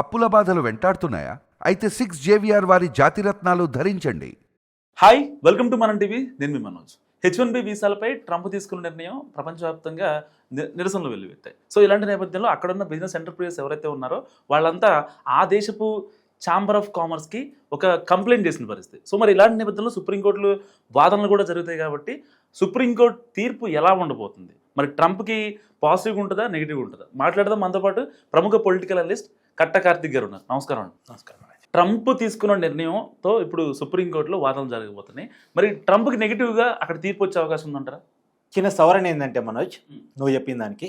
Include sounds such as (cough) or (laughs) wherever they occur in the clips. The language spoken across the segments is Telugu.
అప్పుల బాధలు వెంటాడుతున్నాయా? అయితే సిక్స్ జేవిఆర్ వారి జాతిరత్నాలు ధరించండి. Hi welcome to Manam TV నేను మీ మనోజ్. హెచ్ వన్ బి వీసాలపై ట్రంప్ తీసుకున్న నిర్ణయం ప్రపంచవ్యాప్తంగా నిరసనలు వెల్లువెత్తాయి. సో ఇలాంటి నేపథ్యంలో అక్కడున్న బిజినెస్ ఎంటర్ప్రైజెస్ ఎవరైతే ఉన్నారో వాళ్ళంతా ఆ దేశపు ఛాంబర్ ఆఫ్ కామర్స్కి ఒక కంప్లైంట్ చేసిన పరిస్థితి. సో మరి ఇలాంటి నేపథ్యంలో సుప్రీంకోర్టులు వాదనలు కూడా జరుగుతాయి కాబట్టి సుప్రీంకోర్టు తీర్పు ఎలా ఉండబోతుంది? మరి ట్రంప్కి పాజిటివ్గా ఉంటుందా నెగిటివ్గా ఉంటుందా? మాట్లాడదాం మనతో పాటు ప్రముఖ పొలిటికల్ అనలిస్ట్ కట్ట కార్తిక్ గారు ఉన్నారు. నమస్కారం అండి. నమస్కారం ట్రంప్ తీసుకున్న నిర్ణయంతో ఇప్పుడు సుప్రీంకోర్టులో వాదనలు జరగబోతున్నాయి. మరి ట్రంప్కి నెగిటివ్గా అక్కడ తీర్పు వచ్చే అవకాశం ఉందంటారా? చిన్న సవరణ ఏంటంటే మనోజ్. నువ్వు చెప్పిన దానికి.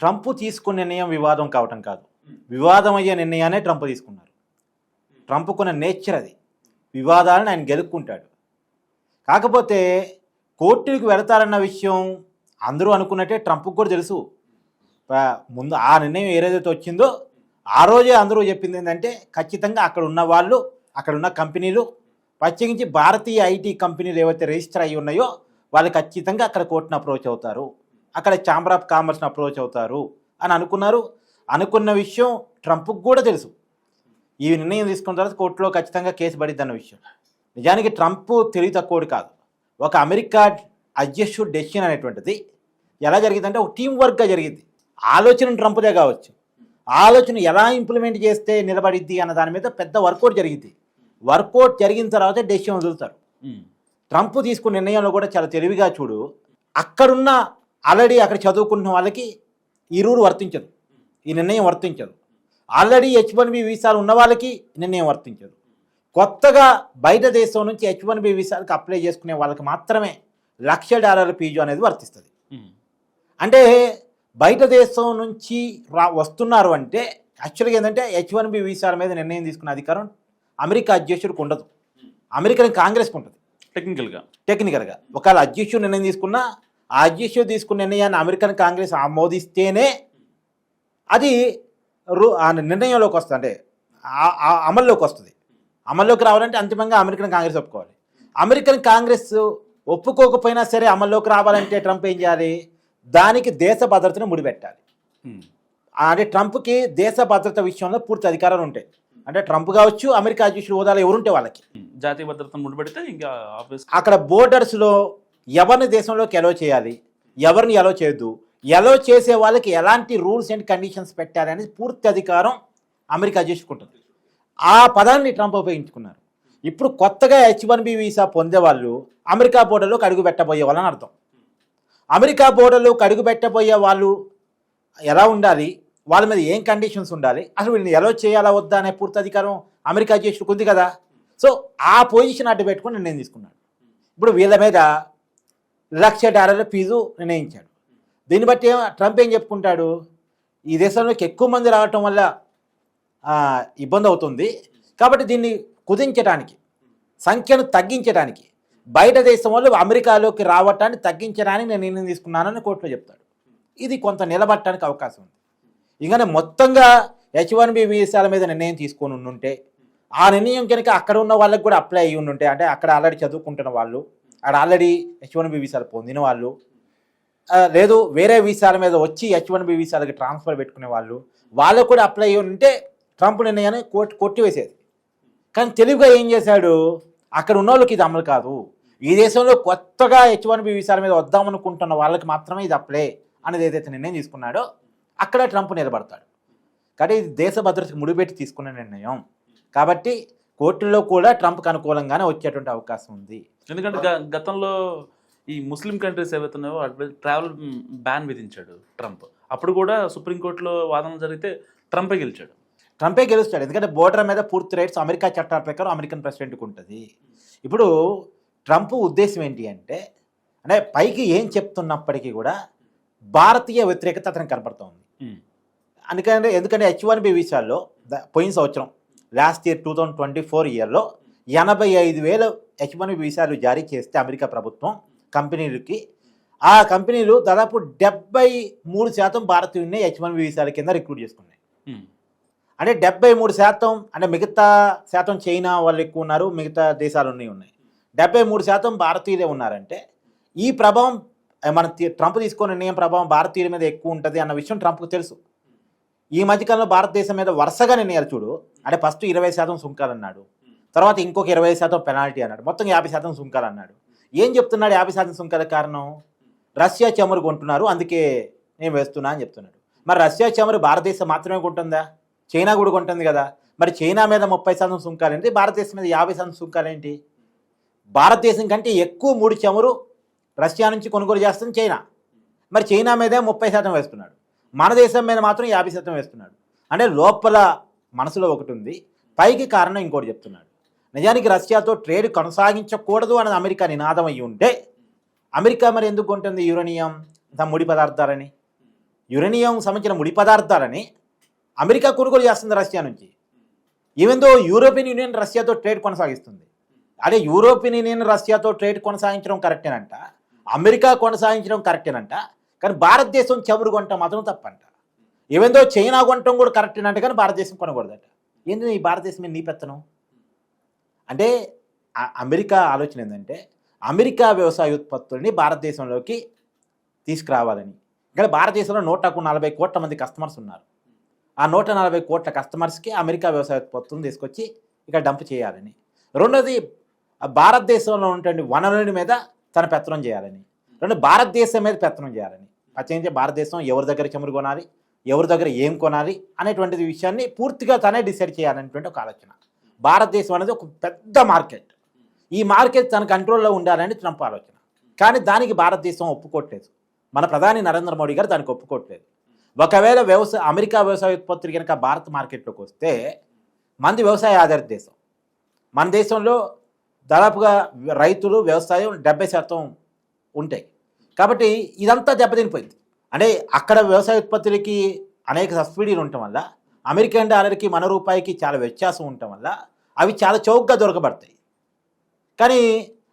ట్రంప్ తీసుకున్న నిర్ణయం వివాదం కావటం కాదు. వివాదం అయ్యే నిర్ణయాన్ని ట్రంప్ తీసుకున్నారు. ట్రంప్కున్న నేచర్ అది. వివాదాలను ఆయన గెలుక్కుంటాడు కాకపోతే కోర్టులకు వెళతారన్న విషయం అందరూ అనుకున్నట్టే ట్రంప్కి కూడా తెలుసు. ముందు ఆ నిర్ణయం ఏదైతే వచ్చిందో ఆ రోజే అందరూ చెప్పింది ఏంటంటే ఖచ్చితంగా అక్కడ ఉన్న వాళ్ళు అక్కడ ఉన్న కంపెనీలు ప్రత్యేకించి భారతీయ ఐటీ కంపెనీలు ఏవైతే రిజిస్టర్ అయి ఉన్నాయో వాళ్ళు ఖచ్చితంగా అక్కడ కోర్టును అప్రోచ్ అవుతారు. అక్కడ ఛాంబర్ ఆఫ్ కామర్స్ని అప్రోచ్ అవుతారు అని అనుకున్నారు. అనుకున్న విషయం ట్రంప్కి కూడా తెలుసు. ఈ నిర్ణయం తీసుకున్న తర్వాత కోర్టులో ఖచ్చితంగా కేసు పడిద్దన్న విషయం. నిజానికి ట్రంప్ తెలివి తక్కువడు కాదు. ఒక అమెరికా అధ్యక్షుడు డెసిషన్ అనేటువంటిది ఎలా జరిగిందంటే ఒక టీం వర్క్గా జరిగింది. ఆలోచన ట్రంప్దే కావచ్చు. ఆలోచన ఎలా ఇంప్లిమెంట్ చేస్తే నిలబడిద్ది అన్న దాని మీద పెద్ద వర్కౌట్ జరిగింది వర్కౌట్ జరిగిన తర్వాత డెసిషన్ వదులుతారు. ట్రంప్ తీసుకున్న నిర్ణయంలో కూడా చాలా తెలివిగా చూడు అక్కడున్న ఆల్రెడీ అక్కడ చదువుకున్న వాళ్ళకి ఈ రూల్ వర్తించదు. ఈ నిర్ణయం వర్తించదు. ఆల్రెడీ హెచ్ వన్ బి వీసాలు ఉన్న వాళ్ళకి నిర్ణయం వర్తించదు. కొత్తగా బయట దేశం నుంచి హెచ్ వన్ బి వీసాలకు అప్లై చేసుకునే వాళ్ళకి మాత్రమే లక్ష డాలర్ల ఫీజు అనేది వర్తిస్తుంది. అంటే బయట దేశం నుంచి రా వస్తున్నారు అంటే యాక్చువల్గా ఏంటంటే హెచ్ వన్ బి వీసాల మీద నిర్ణయం తీసుకునే అధికారం అమెరికా అధ్యక్షుడికి ఉండదు. అమెరికన్ కాంగ్రెస్కి ఉంటుంది. టెక్నికల్గా టెక్నికల్గా ఒకవేళ అధ్యక్షుడు నిర్ణయం తీసుకున్నా ఆ అధ్యక్షుడు తీసుకున్న నిర్ణయాన్ని అమెరికన్ కాంగ్రెస్ ఆమోదిస్తేనే అది రు ఆ నిర్ణయంలోకి వస్తుంది. అంటే అమల్లోకి వస్తుంది. అమల్లోకి రావాలంటే అంతిమంగా అమెరికన్ కాంగ్రెస్ ఒప్పుకోవాలి. అమెరికన్ కాంగ్రెస్ ఒప్పుకోకపోయినా సరే అమల్లోకి రావాలంటే ట్రంప్ ఏం చేయాలి? దానికి దేశ భద్రతను ముడిపెట్టాలి. అంటే ట్రంప్కి దేశ భద్రత విషయంలో పూర్తి అధికారాలు ఉంటాయి. అంటే ట్రంప్ కావచ్చు అమెరికా అధ్యక్షుడు హోదాలో ఎవరుంటే వాళ్ళకి. జాతీయ భద్రతను ముడిపెడితే ఇంకా అక్కడ బోర్డర్స్లో ఎవరిని దేశంలోకి ఎలో చేయాలి ఎవరిని ఎలో చేయొద్దు ఎలో చేసే వాళ్ళకి ఎలాంటి రూల్స్ అండ్ కండిషన్స్ పెట్టాలి అనేది పూర్తి అధికారం అమెరికా చేసుకుంటుంది ఆ పదాన్ని ట్రంప్ ఉపయోగించుకున్నారు. ఇప్పుడు కొత్తగా హెచ్ వన్ బి వీసా పొందేవాళ్ళు అమెరికా బోర్డర్లోకి అడుగు పెట్టబోయే వాళ్ళని అర్థం. అమెరికా బోర్డర్లోకి అడుగు పెట్టబోయే వాళ్ళు ఎలా ఉండాలి? వాళ్ళ మీద ఏం కండిషన్స్ ఉండాలి? అసలు వీళ్ళని ఎలా చేయాలా వద్దా అనే పూర్తి అధికారం అమెరికా అధ్యక్షుడికి ఉంది కదా. సో ఆ పొజిషన్ అడ్డు పెట్టుకుని నిర్ణయం తీసుకున్నాడు. ఇప్పుడు వీళ్ళ మీద లక్ష డాలర్ల ఫీజు నిర్ణయించాడు. దీన్ని బట్టి ట్రంప్ ఏం చెప్పుకుంటాడు? ఈ దేశంలోకి ఎక్కువ మంది రావటం వల్ల ఇబ్బంది అవుతుంది. కాబట్టి దీన్ని కుదించడానికి సంఖ్యను తగ్గించడానికి బయట దేశం వాళ్ళు అమెరికాలోకి రావటాన్ని తగ్గించడానికి నేను నిర్ణయం తీసుకున్నానని కోర్టులో చెప్తాడు. ఇది కొంత నిలబట్టడానికి అవకాశం ఉంది. ఇంకా మొత్తంగా హెచ్ వన్ బి వీసాల మీద నిర్ణయం తీసుకొని ఉంటే ఆ నిర్ణయం కనుక అక్కడ ఉన్న వాళ్ళకి కూడా అప్లై అయ్యి ఉంటే అంటే అక్కడ ఆల్రెడీ చదువుకుంటున్న వాళ్ళు అక్కడ ఆల్రెడీ హెచ్ వన్ బి వీసాలు పొందిన వాళ్ళు లేదు వేరే వీసాల మీద వచ్చి హెచ్ వన్ బి వీసాలకి ట్రాన్స్ఫర్ పెట్టుకునే వాళ్ళు వాళ్ళకు కూడా అప్లై అయ్యి ఉంటే ట్రంప్ నిర్ణయాన్ని కోర్టు కొట్టివేసేది కానీ తెలివిగా ఏం చేశాడు? అక్కడ ఉన్న వాళ్ళకి ఇది అమలు కాదు. ఈ దేశంలో కొత్తగా హెచ్ వన్ బి వీసాల మీద వద్దామనుకుంటున్న వాళ్ళకి మాత్రమే ఇది అప్లై అనేది ఏదైతే నిర్ణయం తీసుకున్నాడో అక్కడ ట్రంప్ నిలబడతాడు. కానీ ఇది దేశ భద్రతకు ముడిపెట్టి తీసుకున్న నిర్ణయం. కాబట్టి కోర్టులో కూడా ట్రంప్కి అనుకూలంగానే వచ్చేటువంటి అవకాశం ఉంది. ఎందుకంటే గ- గతంలో ఈ ముస్లిం కంట్రీస్ ఏవైతున్నాయో వాటి ట్రావెల్ బ్యాన్ విధించాడు ట్రంప్. అప్పుడు కూడా సుప్రీంకోర్టులో వాదన జరిగితే ట్రంపే గెలిచాడు. ట్రంపే గెలుస్తాడు. ఎందుకంటే బోర్డర్ మీద పూర్తి రైట్స్ అమెరికా చట్టాల ప్రకారం అమెరికన్ ప్రెసిడెంట్కి ఉంటుంది. ఇప్పుడు ట్రంప్ ఉద్దేశం ఏంటి అంటే అంటే పైకి ఏం చెప్తున్నప్పటికీ కూడా భారతీయ వ్యతిరేకత అతనికి కనపడుతోంది. అందుకని ఎందుకంటే హెచ్ వన్ బి వీసాల్లో పోయిన సంవత్సరం last year two thousand twenty four ఇయర్లో ఎనభై ఐదు వేల హెచ్ వన్ బి వీసాలు జారీ చేస్తే అమెరికా ప్రభుత్వం కంపెనీలకి. ఆ కంపెనీలు దాదాపు డెబ్బై మూడు శాతం భారతీయుల్ని హెచ్ వన్ బి వీసాల కింద రిక్రూట్ చేసుకున్నాయి. అంటే డెబ్బై మూడు శాతం అంటే మిగతా శాతం చైనా వాళ్ళు ఎక్కువ ఉన్నారు మిగతా దేశాలు ఉన్నాయి. ఉన్నాయి డెబ్బై మూడు శాతం భారతీయులే ఉన్నారంటే ఈ ప్రభావం మన ట్రంప్ తీసుకున్న నిర్ణయం ప్రభావం భారతీయుల మీద ఎక్కువ ఉంటుంది అన్న విషయం ట్రంప్కు తెలుసు. ఈ మధ్యకాలంలో భారతదేశం మీద వరుసగా నిర్ణయాలు చూడు అంటే ఫస్ట్ ఇరవై శాతం సుంకాలు అన్నాడు తర్వాత ఇంకొక ఇరవై శాతం పెనాల్టీ అన్నాడు మొత్తం యాభై శాతం సుంకాలు అన్నాడు ఏం చెప్తున్నాడు యాభై శాతం సుంకాల కారణం? రష్యా చమురు కొంటున్నారు అందుకే నేను వేస్తున్నా అని చెప్తున్నాడు. మరి రష్యా చమురు భారతదేశం మాత్రమే కొంటుందా? చైనా కూడా కొంటుంది కదా. మరి చైనా మీద ముప్పై శాతం సుంకాలు ఏంటి? భారతదేశం మీద యాభై శాతం సుంకాలు ఏంటి? భారతదేశం కంటే ఎక్కువ ముడి చమురు రష్యా నుంచి కొనుగోలు చేస్తుంది చైనా. మరి చైనా మీదే ముప్పై శాతం వేస్తున్నాడు. మన దేశం మీద మాత్రం యాభై శాతం వేస్తున్నాడు. అంటే లోపల మనసులో ఒకటి ఉంది. పైకి కారణం ఇంకోటి చెప్తున్నాడు. నిజానికి రష్యాతో ట్రేడ్ కొనసాగించకూడదు అన్నది అమెరికా నినాదం అయ్యి ఉంటే అమెరికా మరి ఎందుకు కొంటుంది యురేనియం ముడి పదార్థాలని? యురేనియం సంబంధించిన ముడి పదార్థాలని అమెరికా కొనుగోలు చేస్తుంది రష్యా నుంచి. ఈవెందో యూరోపియన్ యూనియన్ రష్యాతో ట్రేడ్ కొనసాగిస్తుంది. అదే యూరోపియన్ యూనియన్ రష్యాతో ట్రేడ్ కొనసాగించడం కరెక్టేనంట అమెరికా కొనసాగించడం కరెక్టేనంట కానీ భారతదేశం చమురు కొంట మాత్రం తప్పంట. ఈవెందో చైనా కొనటం కూడా కరెక్టేనంట కానీ భారతదేశం కొనకూడదట. ఏంది ఈ భారతదేశం మీద నీ పెత్తనం? అంటే అమెరికా ఆలోచన ఏంటంటే అమెరికా వ్యవసాయ ఉత్పత్తుల్ని భారతదేశంలోకి తీసుకురావాలని. ఇక్కడ భారతదేశంలో నూటకు నలభై కోట్ల మంది కస్టమర్స్ ఉన్నారు. ఆ నూట నలభై కోట్ల కస్టమర్స్కి అమెరికా వ్యవసాయ ఉత్పత్తులను తీసుకొచ్చి ఇక్కడ డంప్ చేయాలని. రెండోది భారతదేశంలో ఉన్నటువంటి వనరుల మీద తన పెత్తనం చేయాలని. రెండు భారతదేశం మీద పెత్తనం చేయాలని. ప్రత్యేకించి భారతదేశం ఎవరి దగ్గర చమురు కొనాలి ఎవరి దగ్గర ఏం కొనాలి అనేటువంటి విషయాన్ని పూర్తిగా తనే డిసైడ్ చేయాలనేటువంటి ఒక ఆలోచన. భారతదేశం అనేది ఒక పెద్ద మార్కెట్. ఈ మార్కెట్ తన కంట్రోల్లో ఉండాలని ట్రంప్ ఆలోచన. కానీ దానికి భారతదేశం ఒప్పుకోవట్లేదు మన ప్రధాని నరేంద్ర మోడీ గారు దానికి ఒప్పుకోవట్లేదు ఒకవేళ వ్యవసాయ అమెరికా వ్యవసాయ ఉత్పత్తులు కనుక భారత్ మార్కెట్లోకి వస్తే మంది వ్యవసాయ ఆధారిత దేశం. మన దేశంలో దాదాపుగా రైతులు వ్యవసాయం డెబ్బై శాతం ఉంటాయి. కాబట్టి ఇదంతా దెబ్బతినిపోయింది. అంటే అక్కడ వ్యవసాయ ఉత్పత్తులకి అనేక సబ్సిడీలు ఉండటం వల్ల అమెరికన్ డాలర్కి మన రూపాయికి చాలా వ్యత్యాసం ఉండటం వల్ల అవి చాలా చౌకగా దొరకబడతాయి. కానీ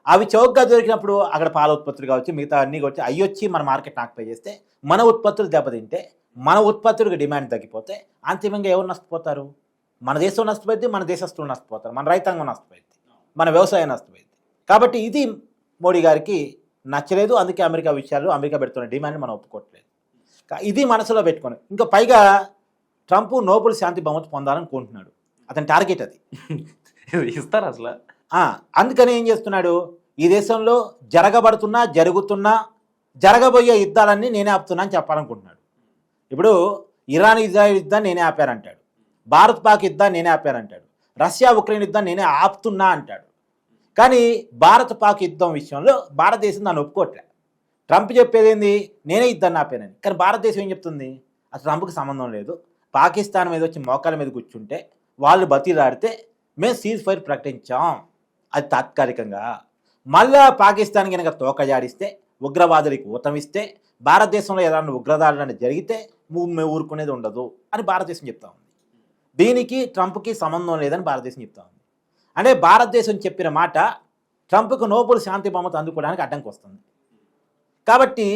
అవి చౌకగా దొరికినప్పుడు అక్కడ పాల ఉత్పత్తులు కావచ్చు మిగతా అన్నీ కావచ్చు అవి వచ్చి మన మార్కెట్ ఆక్యుపై చేస్తే మన ఉత్పత్తులు దెబ్బతింటే మన ఉత్పత్తులకు డిమాండ్ తగ్గిపోతే అంతిమంగా ఎవరు నష్టపోతారు? మన దేశం నష్టపోయింది మన దేశస్తులు నష్టపోతారు మన రైతాంగం నష్టపోయింది మన వ్యవసాయం నష్టపోయింది. కాబట్టి ఇది మోడీ గారికి నచ్చలేదు. అందుకే అమెరికా విషయాలు అమెరికా పెడుతున్న డిమాండ్ మనం ఒప్పుకోవట్లేదు. ఇది మనసులో పెట్టుకొని ఇంకా పైగా ట్రంప్ నోబెల్ శాంతి బహుమతి పొందాలనుకుంటున్నాడు అతని టార్గెట్ అది. (laughs) ఇస్తారు అసలు? అందుకని ఏం చేస్తున్నాడు? ఈ దేశంలో జరగబడుతున్న జరుగుతున్న జరగబోయే యుద్ధాలన్నీ నేనే ఆపుతున్నా అని చెప్పాలనుకుంటున్నాడు. ఇప్పుడు ఇరాన్ ఇజ్రాయెల్ యుద్ధాన్ని నేనే ఆపారంటాడు. భారత్ పాక్ యుద్ధాన్ని నేనే ఆపారంటాడు. రష్యా ఉక్రెయిన్ యుద్ధాన్ని నేనే ఆపుతున్నా అంటాడు. కానీ భారత్ పాక్ యుద్ధం విషయంలో భారతదేశం దాన్ని ఒప్పుకోవట్లే ట్రంప్ చెప్పేది ఏంది? నేనే యుద్ధాన్ని ఆపానని. కానీ భారతదేశం ఏం చెప్తుంది? అసలు ట్రంప్కి సంబంధం లేదు. పాకిస్తాన్ మీద వచ్చి మోకాల మీద కూర్చుంటే వాళ్ళు బతిలాడితే మేము సీజ్ ఫైర్ ప్రకటించాం. అది తాత్కాలికంగా. మళ్ళా పాకిస్తాన్ కనుక తోకజాడిస్తే ఉగ్రవాదులకు ఊతమిస్తే భారతదేశంలో ఏదైనా ఉగ్రదాడులు జరిగితే మేము ఊరుకునేది ఉండదు అని భారతదేశం చెప్తా ఉంది. దీనికి ట్రంప్కి సంబంధం లేదని భారతదేశం చెప్తా ఉంది. అంటే భారతదేశం చెప్పిన మాట ట్రంప్కు నోబెల్ శాంతి బహుమతి అందుకోవడానికి అడ్డంకి వస్తుంది. కాబట్టి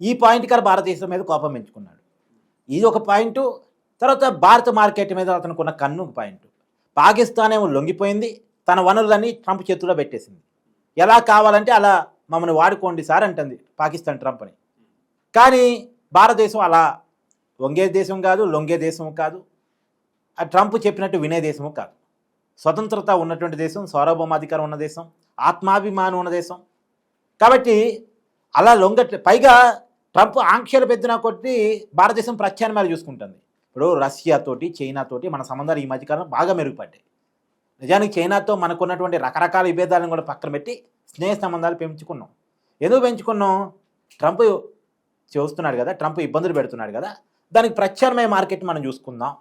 ఈ పాయింట్ కాడ భారతదేశం మీద కోపం పెంచుకున్నాడు. ఇది ఒక పాయింట్. తర్వాత భారత మార్కెట్ మీద అతనుకున్న కన్ను పాయింట్. పాకిస్తాన్ ఏమో లొంగిపోయింది. తన వనరులని ట్రంప్ చేతుల్లో పెట్టేసింది. ఎలా కావాలంటే అలా మమ్మల్ని వాడుకోండి సార్ అంటుంది పాకిస్తాన్ ట్రంప్ అని కానీ భారతదేశం అలా వంగే దేశం కాదు లొంగే దేశం కాదు. ఆ ట్రంప్ చెప్పినట్టు వినే దేశము కాదు. స్వతంత్రత ఉన్నటువంటి దేశం సార్వభౌమాధికారం ఉన్న దేశం ఆత్మాభిమానం ఉన్న దేశం. కాబట్టి అలా లొంగ పైగా ట్రంప్ ఆంక్షలు పెద్దిన కొట్టి భారతదేశం ప్రత్యామ్నాయాలు చూసుకుంటుంది. ఇప్పుడు రష్యాతోటి చైనాతోటి మన సంబంధాలు ఈ మధ్యకాలం బాగా మెరుగుపడ్డాయి. నిజానికి చైనాతో మనకున్నటువంటి రకరకాల విభేదాలను కూడా పక్కన పెట్టి స్నేహ సంబంధాలు పెంచుకున్నాం. ఎందుకు పెంచుకున్నాం? ట్రంప్ చూస్తున్నాడు కదా ట్రంప్ ఇబ్బందులు పెడుతున్నాడు కదా. దానికి ప్రత్యామ్నాయ మార్కెట్ మనం చూసుకుందాం.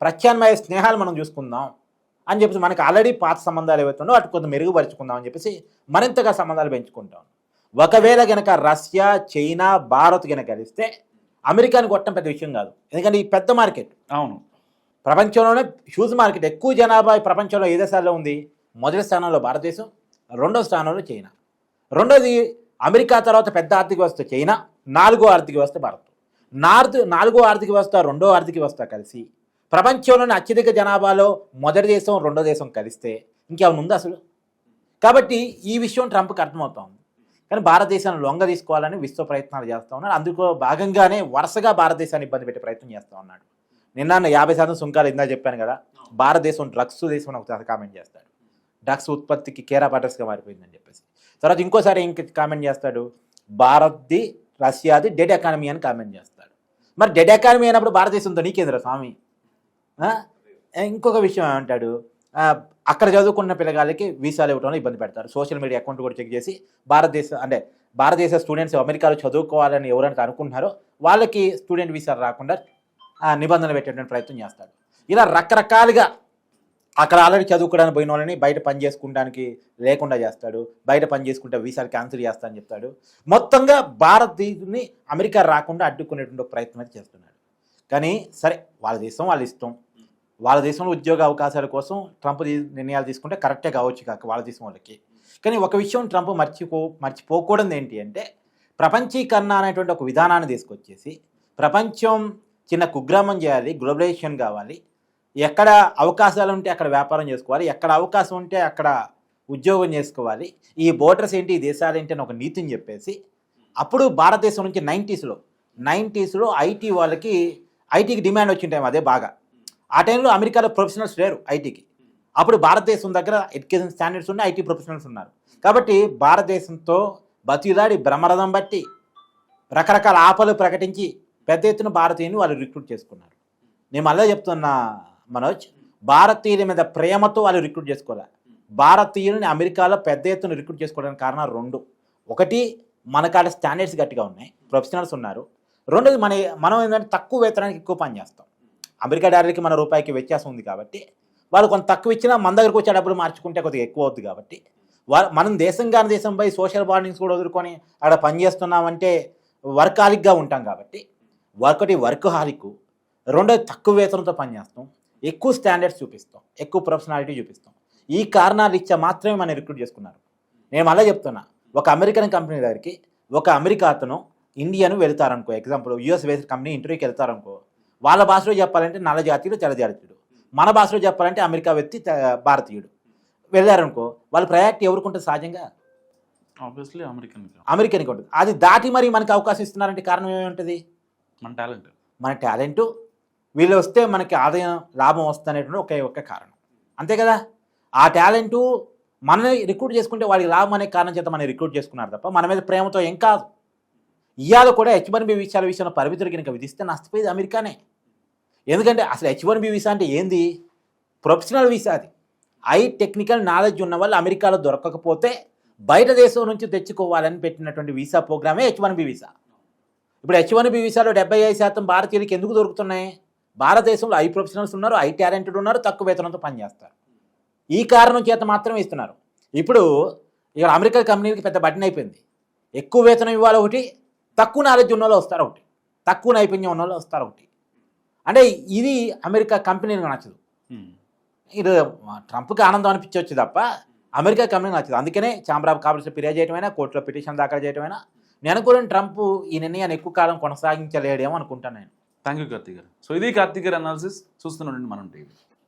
ప్రత్యామ్నాయ స్నేహాలు మనం చూసుకుందాం. అని చెప్పేసి మనకి ఆల్రెడీ పాత సంబంధాలు ఏవైతే ఉన్నాయో వాటి కొంత మెరుగుపరుచుకుందాం అని చెప్పేసి మరింతగా సంబంధాలు పెంచుకుంటాం. ఒకవేళ గనక రష్యా చైనా భారత్ గనక కలిస్తే అమెరికాని కొట్టడం పెద్ద విషయం కాదు. ఎందుకంటే ఈ పెద్ద మార్కెట్ అవును. ప్రపంచంలోనే హ్యూజ్ మార్కెట్ ఎక్కువ జనాభా ప్రపంచంలో ఏ దేశాల్లో ఉంది? మొదటి స్థానంలో భారతదేశం రెండో స్థానంలో చైనా. రెండోది అమెరికా తర్వాత పెద్ద ఆర్థిక వ్యవస్థ చైనా నాలుగో ఆర్థిక వ్యవస్థ భారత్. నార్త్ నాలుగో ఆర్థిక వ్యవస్థ రెండో ఆర్థిక వ్యవస్థ కలిసి ప్రపంచంలోని అత్యధిక జనాభాలో మొదటి దేశం రెండో దేశం కలిస్తే ఇంకేమైనా ఉందా అసలు? కాబట్టి ఈ విషయం ట్రంప్కి అర్థమవుతోంది. కానీ భారతదేశాన్ని లొంగ తీసుకోవాలని విశ్వ ప్రయత్నాలు చేస్తూ ఉన్నాడు. అందుకు భాగంగానే వరుసగా భారతదేశాన్ని ఇబ్బంది పెట్టే ప్రయత్నం చేస్తూ ఉన్నాడు. నిన్న యాభై శాతం సుంకాలు ఇందా చెప్పాను కదా భారతదేశం డ్రగ్స్ దేశం ఒక ఒకసారి కామెంట్ చేస్తాడు. డ్రగ్స్ ఉత్పత్తికి కేరా పాటర్స్గా మారిపోయిందని చెప్పేసి. తర్వాత ఇంకోసారి ఇంక కామెంట్ చేస్తాడు? భారత్ది రష్యాది డెడ్ ఎకానమీ అని కామెంట్ చేస్తాడు. మరి డెడ్ ఎకానమీ అయినప్పుడు భారతదేశంతో నీకేంద్ర స్వామి? ఇంకొక విషయం ఏమంటాడు? అక్కడ చదువుకున్న పిల్లగాళ్ళకి వీసాలు ఇవ్వడంలో ఇబ్బంది పెడతారు. సోషల్ మీడియా అకౌంట్ కూడా చెక్ చేసి భారతదేశం అంటే భారతదేశ స్టూడెంట్స్ అమెరికాలో చదువుకోవాలని ఎవరైనా అనుకుంటున్నారో వాళ్ళకి స్టూడెంట్ వీసాలు రాకుండా నిబంధనలు పెట్టేటువంటి ప్రయత్నం చేస్తాడు. ఇలా రకరకాలుగా అక్కడ ఆల్రెడీ చదువుకోవడానికి పోయిన వాళ్ళని బయట పని చేసుకోవడానికి లేకుండా చేస్తాడు బయట పని చేసుకుంటే వీసాలు క్యాన్సిల్ చేస్తా అని చెప్తాడు. మొత్తంగా భారతదేశాన్ని అమెరికా రాకుండా అడ్డుకునేటువంటి ప్రయత్నం అయితే చేస్తున్నాడు. కానీ సరే వాళ్ళ దేశం వాళ్ళ ఇష్టం. వాళ్ళ దేశంలో ఉద్యోగ అవకాశాల కోసం ట్రంప్ నిర్ణయాలు తీసుకుంటే కరెక్టే కావచ్చు కాక వాళ్ళ దేశం వాళ్ళకి. కానీ ఒక విషయం ట్రంప్ మర్చిపో మర్చిపోకూడదు ఏంటి అంటే ప్రపంచీకరణ అనేటువంటి ఒక విధానాన్ని తీసుకొచ్చేసి ప్రపంచం చిన్న కుగ్రామం చేయాలి గ్లోబలైజేషన్ కావాలి ఎక్కడ అవకాశాలు ఉంటే అక్కడ వ్యాపారం చేసుకోవాలి. ఎక్కడ అవకాశం ఉంటే అక్కడ ఉద్యోగం చేసుకోవాలి. ఈ బోర్డర్స్ ఏంటి ఈ దేశాలు ఏంటి అని ఒక నీతిని చెప్పేసి అప్పుడు భారతదేశం నుంచి నైంటీస్లో నైంటీస్లో ఐటీ వాళ్ళకి ఐటీకి డిమాండ్ వచ్చిన టైం అదే బాగా. ఆ టైంలో అమెరికాలో ప్రొఫెషనల్స్ లేరు ఐటీకి. అప్పుడు భారతదేశం దగ్గర ఎడ్యుకేషన్ స్టాండర్డ్స్ ఉన్నాయి ఐటీ ప్రొఫెషనల్స్ ఉన్నారు. కాబట్టి భారతదేశంతో బతిలాడి బ్రహ్మరథం బట్టి రకరకాల ఆపలు ప్రకటించి పెద్ద ఎత్తున భారతీయుని వాళ్ళు రిక్రూట్ చేసుకున్నారు. నేను మళ్ళీ చెప్తున్నా మనోజ్ భారతీయుల మీద ప్రేమతో వాళ్ళు రిక్రూట్ చేసుకోవాలి. భారతీయులని అమెరికాలో పెద్ద ఎత్తున రిక్రూట్ చేసుకోవడానికి కారణాలు రెండు. ఒకటి మన కాడ స్టాండర్డ్స్ గట్టిగా ఉన్నాయి. ప్రొఫెషనల్స్ ఉన్నారు. రెండోది మన మనం ఏంటంటే తక్కువ వేతనానికి ఎక్కువ పని చేస్తాం. అమెరికా డాలర్కి మన రూపాయికి వ్యత్యాసం ఉంది కాబట్టి వాళ్ళు కొంత తక్కువ ఇచ్చినా మన దగ్గరకు వచ్చే డబ్బులు మార్చుకుంటే కొద్దిగా ఎక్కువ అవుతుంది కాబట్టి మనం దేశం కాని దేశం సోషల్ బాండింగ్స్ కూడా వదులుకొని అక్కడ పని చేస్తున్నామంటే వర్క్ హాలిక్గా ఉంటాం కాబట్టి ఒకటి వర్క్ హాలిక్ రెండోది తక్కువ వేతనంతో పనిచేస్తాం ఎక్కువ స్టాండర్డ్స్ చూపిస్తాం ఎక్కువ ప్రొఫెషనాలిటీ చూపిస్తాం. ఈ కారణాలు ఇచ్చా మాత్రమే మనం రిక్రూట్ చేసుకున్నారు. నేను మళ్ళీ చెప్తున్నా ఒక అమెరికన్ కంపెనీ దగ్గరికి ఒక అమెరికా అతను ఇండియన్ వెళ్తారనుకో ఎగ్జాంపుల్ యూఎస్ బేస్డ్ కంపెనీ ఇంటర్వ్యూకి వెళ్తారనుకో వాళ్ళ భాషలో చెప్పాలంటే నల్ల జాతీయుడు తెల్ల జాతీయుడు. మన భాషలో చెప్పాలంటే అమెరికా వ్యక్తి భారతీయుడు. వెళ్ళారనుకో వాళ్ళ ప్రయారిటీ ఎవరికి ఉంటుంది సహజంగా? ఆబ్వియస్లీ అమెరికన్ అమెరికన్కి ఉంటుంది. అది దాటి మరి మనకి అవకాశం ఇస్తున్నారంటే కారణం ఏముంటుంది మన టాలెంట్. మన టాలెంటు వీళ్ళు వస్తే మనకి ఆదాయం లాభం వస్తుంది ఒకే ఒక్క కారణం. అంతే కదా? ఆ టాలెంటు మనని రిక్రూట్ చేసుకుంటే వాడికి లాభం అనే కారణం చేత మనం రిక్రూట్ చేసుకున్నారు తప్ప మన మీద ప్రేమతో ఏం కాదు. ఇవాళ కూడా హెచ్ వన్ బి వీసాల విషయంలో పరిమితులు కనుక విధిస్తే నష్టపోయేది అమెరికానే. ఎందుకంటే అసలు హెచ్ వన్ బి వీసా అంటే ఏంది? ప్రొఫెషనల్ వీసా అది. ఐ టెక్నికల్ నాలెడ్జ్ ఉన్న వాళ్ళు అమెరికాలో దొరకకపోతే బయట దేశం నుంచి తెచ్చుకోవాలని పెట్టినటువంటి వీసా ప్రోగ్రామే హెచ్ వన్ బి వీసా. ఇప్పుడు హెచ్ వన్ బి వీసాలో డెబ్బై ఐదు శాతం భారతీయులకి ఎందుకు దొరుకుతున్నాయి? భారతదేశంలో ఐ ప్రొఫెషనల్స్ ఉన్నారు ఐ టాలెంటెడ్ ఉన్నారు తక్కువ వేతనంతో పనిచేస్తారు. ఈ కారణం చేత మాత్రమే ఇస్తున్నారు. ఇప్పుడు ఇక్కడ అమెరికా కంపెనీకి పెద్ద బటన్ అయిపోయింది. ఎక్కువ వేతనం ఇవ్వాలి ఒకటి తక్కువ నాలెడ్జ్ ఉన్న వాళ్ళు వస్తారు ఒకటి తక్కువ నైపుణ్యం ఉన్న వాళ్ళు వస్తారు ఒకటి. అంటే ఇది అమెరికా కంపెనీకి నచ్చదు. ఇది ట్రంప్కి ఆనందం అనిపించవచ్చు తప్ప అమెరికా కంపెనీ నచ్చదు. అందుకనే ఛాంబర్ ఆఫ్ కామర్స్లో ఫిర్యాదు చేయడమైనా కోర్టులో పిటిషన్ దాఖలు చేయడమైనా నేను అనుకోవడం ట్రంప్ ఈ నిర్ణయాన్ని ఎక్కువ కాలం కొనసాగించలేడేమో అనుకుంటాను నేను. థ్యాంక్ యూ కార్తీక్ గారు. సో ఇది కార్తీక్ గారు అనాలిసిస్ చూస్తున్నాండి మనం టీవీ.